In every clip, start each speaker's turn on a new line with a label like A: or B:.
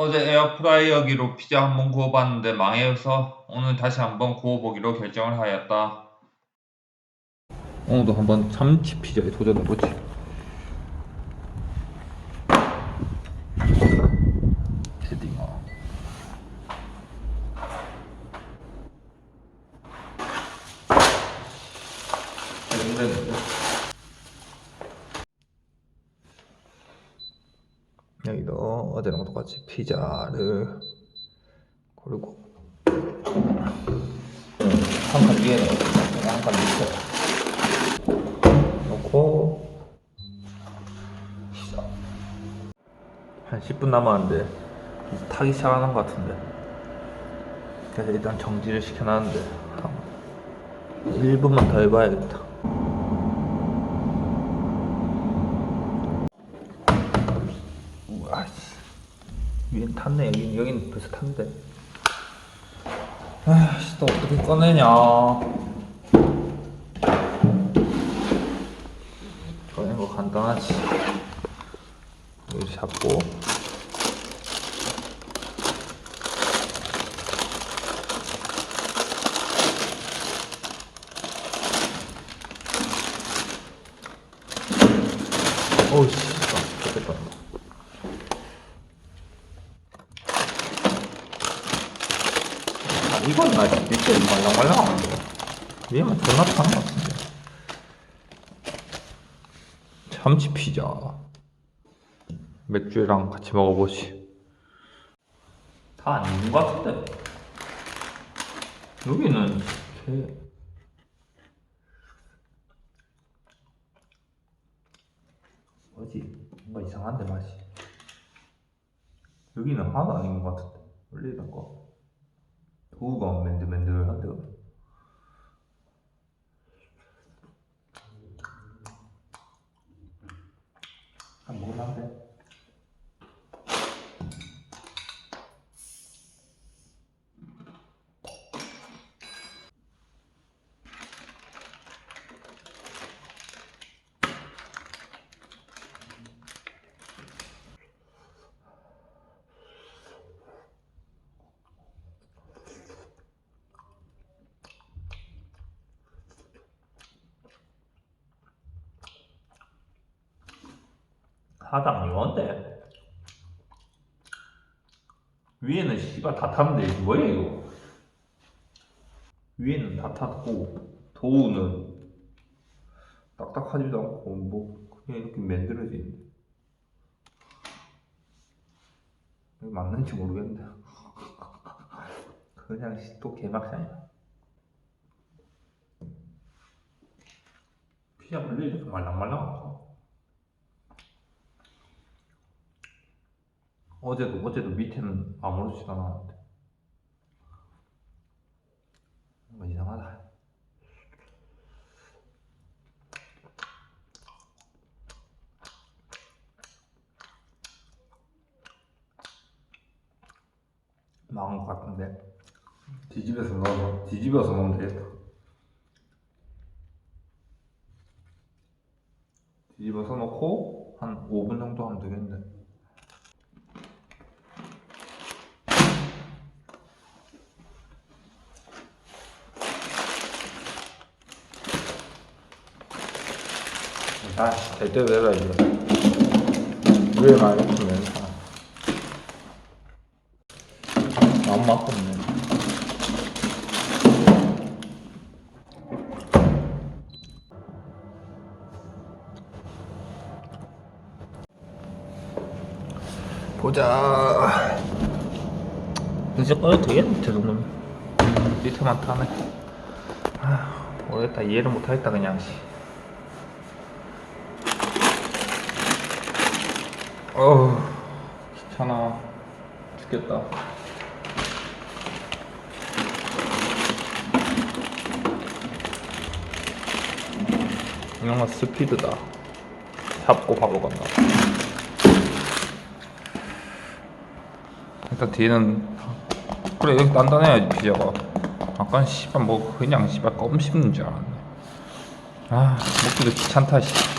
A: 어제 에어프라이어기로 피자 한 번 구워봤는데 망해서 오늘 다시 한번 구워보기로 결정을 하였다. 오늘도 한번 참치 피자에 도전해보지. 헤딩어. 힘드는데. 여기도 똑같이 피자를. 고르고 한칸 위에 한칸 밑에 넣고 피자 한 10분 남았는데 타기 시작하는 것 같은데. 그래서 일단 정지를 시켜놨는데 한 1분만 더 해봐야겠다 우와 씨. 위엔 탔네. 여긴 여긴 벌써 탔는데. 아씨 또 어떻게 꺼내냐. 꺼내는 거 간단하지. 여기 잡고. 어우씨 좋겠다 아, 이건 나 밑에 말랑말랑한데 위에만 존나 타는 것 같은데 참치 피자 맥주랑 같이 먹어보지 다 아닌 것 같은데 여기는 개 뭐지 뭔가 이상한데 맛이 여기는 하나도 아닌 것 같은데 원래 이런 거 도우가 맨들맨들한데 한 먹을만한데 안 이건데 위에는 씨발 다 탔는데 이거 뭐야 이거? 위에는 다 탔고 도우는 딱딱하지도 않고 뭐 그냥 이렇게 만들어지는데 맞는지 모르겠는데. 그냥 씨, 또 개막상이야. 피자 이렇게 말랑말랑하다 어제도 어제도 밑에는 아무렇지도 않았는데 뭔가 이상하다. 망한 것 같은데. 뒤집어서 넣어 뒤집어서 넣으면 되겠다. 뒤집어서 넣고 한 5분 정도 하면 되겠는데 아, 제대로 해라 이거. 왜 많이 했으면 안 맞겠네. 보자. 이제 꺼도 되겠네, 저 정도면. 밑에만 타네. 아, 모르겠다. 이해를 못하겠다, 그냥. 어우 귀찮아. 죽겠다. 건 스피드다. 잡고 바로 간다 일단 뒤에는 그래 여기 단단해야지 피자가. 아까 씨발 뭐 그냥 씨발 껌 씹는 줄 알았네. 아 먹기도 귀찮다 씨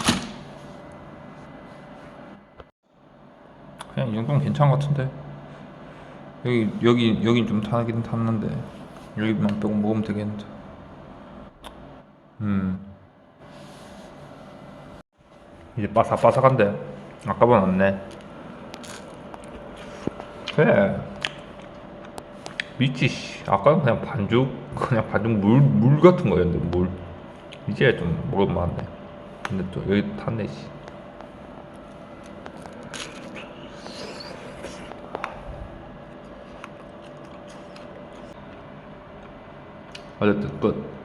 A: 그냥 이 정도면 괜찮은 것 같은데. 여기 여기 여긴 좀 타긴 탔는데 여기만 빼고 먹으면 되겠는데. 음. 이제 바삭바삭한데? 아까보다 낫네. 그래. 미치 씨. 아까는 그냥 반죽 그냥 반죽 물 물 같은 거였는데 물. 이제 좀 먹을만 한데 근데 또 여기 탔네 씨 我的腿。